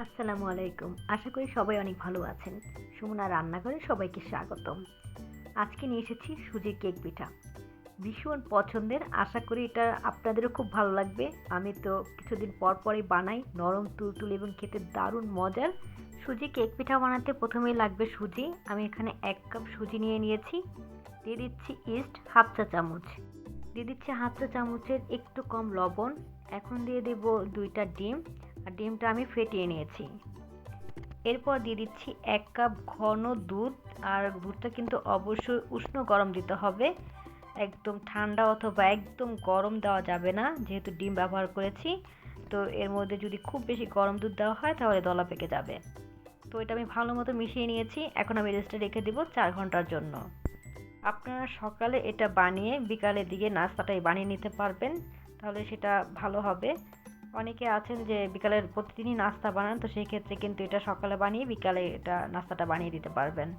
আসসালামু আলাইকুম। আশা করি সবাই অনেক ভালো আছেন। সুমনা রান্নাঘরে সবাইকে স্বাগতম। আজকে নিয়ে এসেছি সুজির কেক পিঠা। ভীষণ পছন্দের। আশা করি এটা আপনাদেরও খুব ভালো লাগবে। আমি তো কিছুদিন পর পরই বানাই। নরম, তুলতুল এবং খেতে দারুণ মজার সুজি কেক পিঠা বানাতে প্রথমেই লাগবে সুজি। আমি এখানে এক কাপ সুজি নিয়ে নিয়েছি। দিয়ে দিচ্ছি ইস্ট হাফ চা চামচ। দিয়ে দিচ্ছি হাফ চা চামচের একটু কম লবণ। এখন দিয়ে দেব দুইটা ডিম। ডিমটা আমি ফেটিয়ে নিয়েছি। এরপর দিয়ে দিচ্ছি এক কাপ ঘন দুধ, আর দুধটা কিন্তু অবশ্যই উষ্ণ গরম দিতে হবে। একদম ঠান্ডা অথবা একদম গরম দেওয়া যাবে না, যেহেতু ডিম ব্যবহার করেছি। তো এর মধ্যে যদি খুব বেশি গরম দুধ দেওয়া হয়, তাহলে দলা পেকে যাবে। তো এটা আমি ভালো মতো মিশিয়ে নিয়েছি। এখন আমি রেস্টে রেখে দিব চার ঘণ্টার জন্য। আপনারা সকালে এটা বানিয়ে বিকালের দিকে নাস্তাটাই বানিয়ে নিতে পারবেন, তাহলে সেটা ভালো হবে। অনেকে আছেন যে বিকালের প্রতিদিনই নাস্তা বানান, তো সেই ক্ষেত্রে কিন্তু এটা সকালে বানিয়ে বিকালে এটা নাস্তাটা বানিয়ে দিতে পারবেন।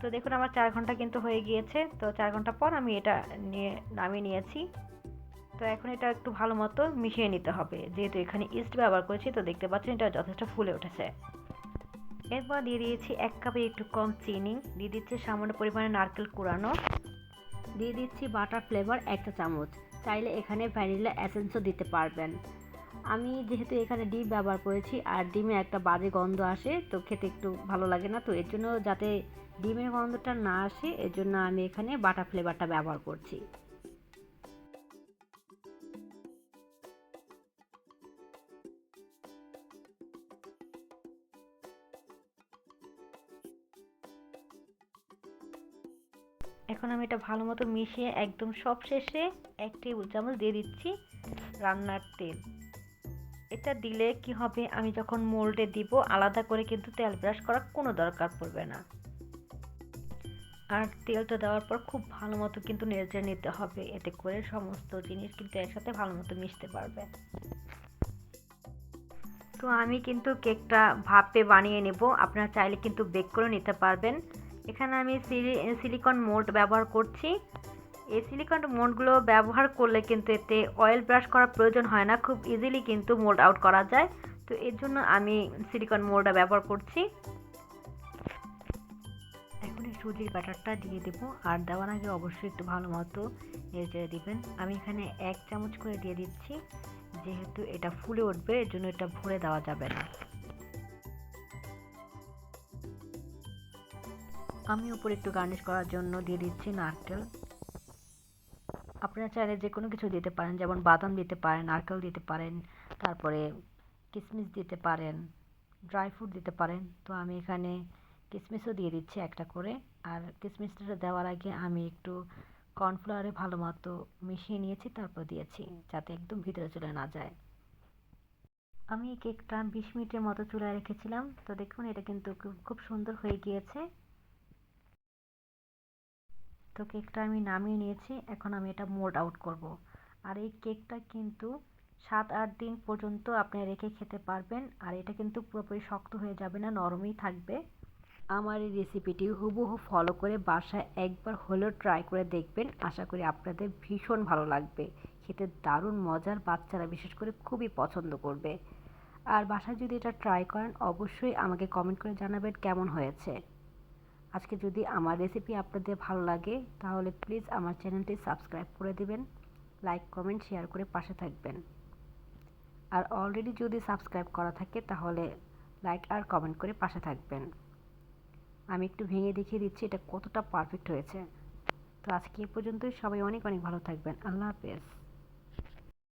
তো দেখুন, আমার চার ঘণ্টা কিন্তু হয়ে গিয়েছে, তো চার ঘণ্টা পর আমি এটা নিয়ে, নামিয়ে নিয়েছি। তো এখন এটা একটু ভালো মতো মিশিয়ে নিতে হবে। যেহেতু এখানে ইস্ট ব্যবহার করেছি, তো দেখতে পাচ্ছেন এটা যথেষ্ট ফুলে উঠেছে। এরপর দিয়ে দিয়েছি এক কাপে একটু কম চিনি, দিয়ে দিচ্ছি সামান্য পরিমাণে নারকেল কুড়ানো। দিয়ে দিচ্ছি বাটার ফ্লেভার একটা চামচ। চাইলে এখানে ভ্যানিলা অ্যাসেন্সও দিতে পারবেন। আমি যেহেতু এখানে ডিম ব্যবহার করেছি আর ডিমে একটা বাজে গন্ধ আসে, তো খেতে একটু ভালো লাগে না। তো এর জন্য যাতে ডিমের গন্ধটা না আসে, এর জন্য আমি এখানে বাটার ফ্লেভারটা ব্যবহার করছি। এখন আমি এটা ভালো মতো মিশিয়ে একদম সব শেষে এক টেবিল চামচ দিয়ে দিচ্ছি রান্নার তেল। এটা দিলে কি হবে? আমি যখন মোল্ডে দিব, আলাদা করে কিন্তু তেল ব্রাশ করার কোনো দরকার পড়বে না। আর তেলটা দেওয়ার পর খুব ভালো মতো কিন্তু নেড়ে নিতে হবে। এতে করে সমস্ত জিনিস কিন্তু একসাথে ভালো মতো মিশতে পারবে। তো আমি কিন্তু কেকটা ভাপে বানিয়ে নেব। আপনারা চাইলে কিন্তু বেক করে নিতে পারবেন। এখানে আমি সিলিকন মোল্ড ব্যবহার করছি। এই সিলিকন মোল্ডগুলো ব্যবহার করলে কিন্তু এতে অয়েল ব্রাশ করার প্রয়োজন হয় না, খুব ইজিলি কিন্তু মোল্ড আউট করা যায়। তো এর জন্য আমি সিলিকন মোল্ডটা ব্যবহার করছি। এখন এই সুজির ব্যাটারটা দিয়ে দেবো, আর দেওয়ার আগে অবশ্যই একটু ভালো মতো নেড়ে দিবেন। আমি এখানে এক চামচ করে দিয়ে দিচ্ছি, যেহেতু এটা ফুলে উঠবে, এর জন্য এটা ভরে দেওয়া যাবে না। আমি উপরে একটু গার্নিশ করার জন্য দিয়ে দিচ্ছি নারকেল। আপনারা চাইলে যে কোনো কিছু দিতে পারেন, যেমন বাদাম দিতে পারেন, নারকেল দিতে পারেন, তারপরে কিশমিশ দিতে পারেন ড্রাই ফ্রুট দিতে পারেন। তো আমি এখানে কিশমিশও দিয়ে দিচ্ছি একটা করে। আর কিশমিশটা দেওয়ার আগে আমি একটু কর্নফ্লাওয়ারে ভালো মতো মিশিয়ে নিয়েছি, তারপর দিয়েছি, যাতে একদম ভিতরে চলে না যায়। আমি কেকটা বিশ মিনিটের মতো চুলায় রেখেছিলাম। তো দেখুন, এটা কিন্তু খুব সুন্দর হয়ে গিয়েছে। তো কেকটা আমি নামিয়ে নিয়েছি, এখন আমি এটা মোল্ড আউট করব। আর এই কেকটা কিন্তু সাত, আট দিন পর্যন্ত আপনি রেখে খেতে পারবেন, আর এটা কিন্তু পুরোপুরি শক্ত হয়ে যাবে না, নরমই থাকবে। আমার এই রেসিপিটি হুবহু ফলো করে বাসায় একবার হলেও ট্রাই করে দেখবেন। আশা করি আপনাদের ভীষণ ভালো লাগবে। খেতে দারুণ মজার, বাচ্চারা বিশেষ করে খুবই পছন্দ করবে। আর বাসায় যদি এটা ট্রাই করেন, অবশ্যই আমাকে কমেন্ট করে জানাবেন কেমন হয়েছে। আজকে যদি আমার রেসিপি আপনাদের ভালো লাগে, তাহলে প্লিজ আমার চ্যানেলটি সাবস্ক্রাইব করে দিবেন লাইক কমেন্ট শেয়ার করে পাশে থাকবেন। আর অলরেডি যদি সাবস্ক্রাইব করা থাকে, তাহলে লাইক আর কমেন্ট করে পাশে থাকবেন। আমি একটু ভেঙে দেখিয়ে দিচ্ছি, এটা কতটা পারফেক্ট হয়েছে। তো আজকে এ পর্যন্তই, সবাই অনেক অনেক ভালো থাকবেন। আল্লাহ হাফেজ।